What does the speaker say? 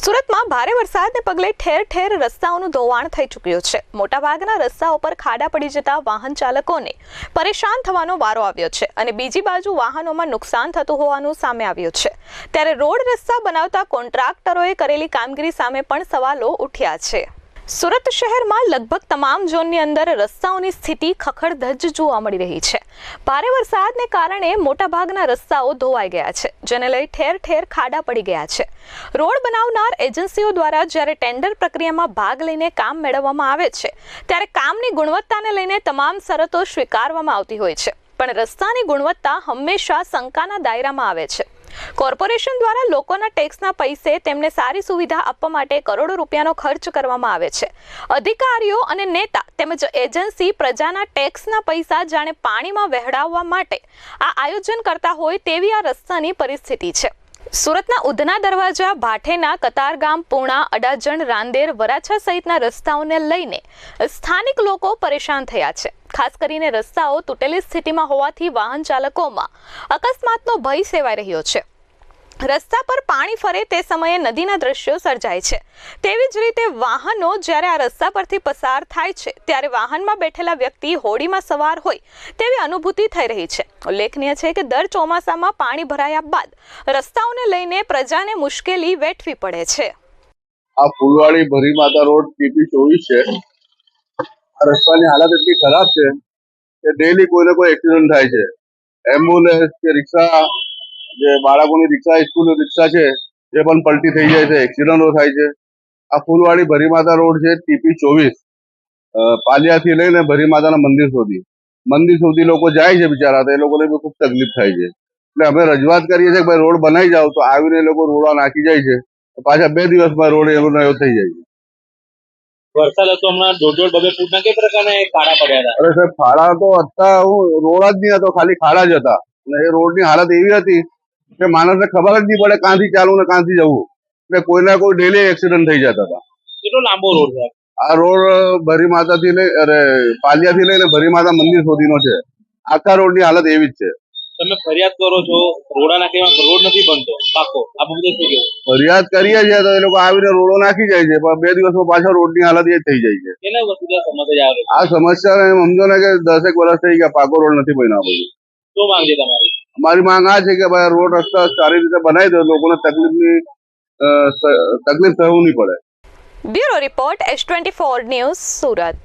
સુરતમાં ભારે વરસાદને પગલે ઠેર ઠેર રસ્તાઓનું ધોવાણ થઈ ચૂક્યું છે. મોટાભાગના રસ્તાઓ પર ખાડા પડી જતા વાહન ચાલકોને પરેશાન થવાનો વારો આવ્યો છે અને બીજી બાજુ વાહનોમાં નુકસાન થતું હોવાનું સામે આવ્યું છે. ત્યારે રોડ રસ્તા બનાવતા કોન્ટ્રાક્ટરોએ કરેલી કામગીરી સામે પણ સવાલો ઉઠ્યા છે. સુરત શહેરમાં લગભગ તમામ ઝોનની અંદર રસ્તાઓની સ્થિતિ ખખડધજ જોવા મળી રહી છે. ભારે વરસાદને કારણે મોટાભાગના રસ્તાઓ ધોવાઈ ગયા છે, જેને લઈ ઠેર ઠેર ખાડા પડી ગયા છે. રોડ બનાવનાર એજન્સીઓ દ્વારા જ્યારે ટેન્ડર પ્રક્રિયામાં ભાગ લઈને કામ મેળવવામાં આવે છે, ત્યારે કામની ગુણવત્તાને લઈને તમામ શરતો સ્વીકારવામાં આવતી હોય છે. પણ રસ્તાની ગુણવત્તા હંમેશા શંકાના દાયરામાં આવે છે. કોર્પોરેશન દ્વારા લોકોના ટેક્સના પૈસે તેમને સારી સુવિધા આપવા માટે કરોડો રૂપિયાનો ખર્ચ કરવામાં આવે છે. અધિકારીઓ અને નેતા તેમજ એજન્સી પ્રજાના ટેક્સના પૈસા જાણે પાણીમાં વહેડાવવા માટે આ આયોજન કરતા હોય તેવી આ રસ્તાની પરિસ્થિતિ છે. સુરતના ઉધના દરવાજા, ભાઠેના કતારગામ પૂણા, અડાજણ, રાંદેર, વરાછા સહિતના રસ્તાઓને લઈને સ્થાનિક લોકો પરેશાન થયા છે. ખાસ કરીને રસ્તાઓ તૂટેલી સ્થિતિમાં હોવાથી વાહન ચાલકોમાં અકસ્માતનો ભય સેવાઈ રહ્યો છે. રસ્તા પર પાણી ફરે તે સમયે નદીના દ્રશ્યો સર્જાય છે. તેવી જ રીતે વાહનો જ્યારે આ રસ્તા પરથી પસાર થાય છે, ત્યારે વાહનમાં બેઠેલા વ્યક્તિ હોડીમાં સવાર હોય તેવી અનુભૂતિ થઈ રહી છે. ઉલ્લેખનીય છે કે દર ચોમાસામાં પાણી ભરાયા બાદ રસ્તાઓને લઈને પ્રજાને મુશ્કેલી વેઠવી પડે છે. આ ફૂલવાડી ભરી માતા રોડ પીપી ચોવીસ છે. રસ્તાની હાલત એટલી ખરાબ છે કે ડેલી કોઈને કોઈ એક્સિડન્ટ થાય છે. એમ્બ્યુલન્સ કે રિક્ષા, જે બાળકોની રિક્ષા, સ્કૂલની રિક્ષા છે, એ પણ પલટી થઈ જાય છે એક્સિડન્ટો થાય છે. આ ફૂલવાડી ભરીમાતા રોડ છે ટીપી ચોવીસ. પાલિયાથી લઈને ભરીમાતાના મંદિર સુધી. મંદિર સુધી લોકો જાય છે બિચારા, તો એ લોકોને બી ખૂબ તકલીફ થાય છે. એટલે અમે રજૂઆત કરીએ છીએ કે ભાઈ રોડ બનાવી જાવ તો આવીને એ લોકો રોડા નાખી જાય છે. પાછા બે દિવસમાં રોડ એવો નયો થઈ જાય છે. વરસાદ હતો હમણાં દોઢ દોઢ બબે ફૂટના કઈ પ્રકારના ખાડા પડ્યા હતા? અરે સાહેબ ખાડા તો હતા હું રોડ જ નહીં હતો ખાલી ખાડા જ હતા. અને એ રોડની હાલત એવી હતી કે માણસને ખબર જ નહીં પડે કાંથી ચાલવું ને કાંથી જવું. એટલે કોઈના કોઈ ડેલી એક્સિડન્ટ થઈ જતા હતા. કેટલો લાંબો રોડ છે? આ રોડ ભરી માતાથી લઈ અરે પાલિયાથી લઈને ભરી માતા મંદિર સુધીનો છે. આખા રોડની હાલત એવી જ છે. તમે ફરિયાદ કરો છો રોડા નાખીમાં રોડ નથી બનતો પાકો આ બધું શું કેવું ફરિયાદ કરીએ છીએ તો એ લોકો આવીને રોડો નાખી જાય છે પણ બે દિવસમાં પાછા રોડની હાલત એ થઈ જાય છે. એને વસ્તુ સમસ્યા આવે આ સમસ્યા એમ સમજો ને કે દસેક વર્ષ થઈ ગયા પાકો રોડ નથી બન્યો બધું શું માંગ છે તમારી? અમારી માંગ આ છે કે ભાઈ રોડ રસ્તા સારી રીતે બનાવી દો લોકોને તકલીફની અ, તકલીફ થવું નહીં પડે. Bureau report S twenty four news Surat.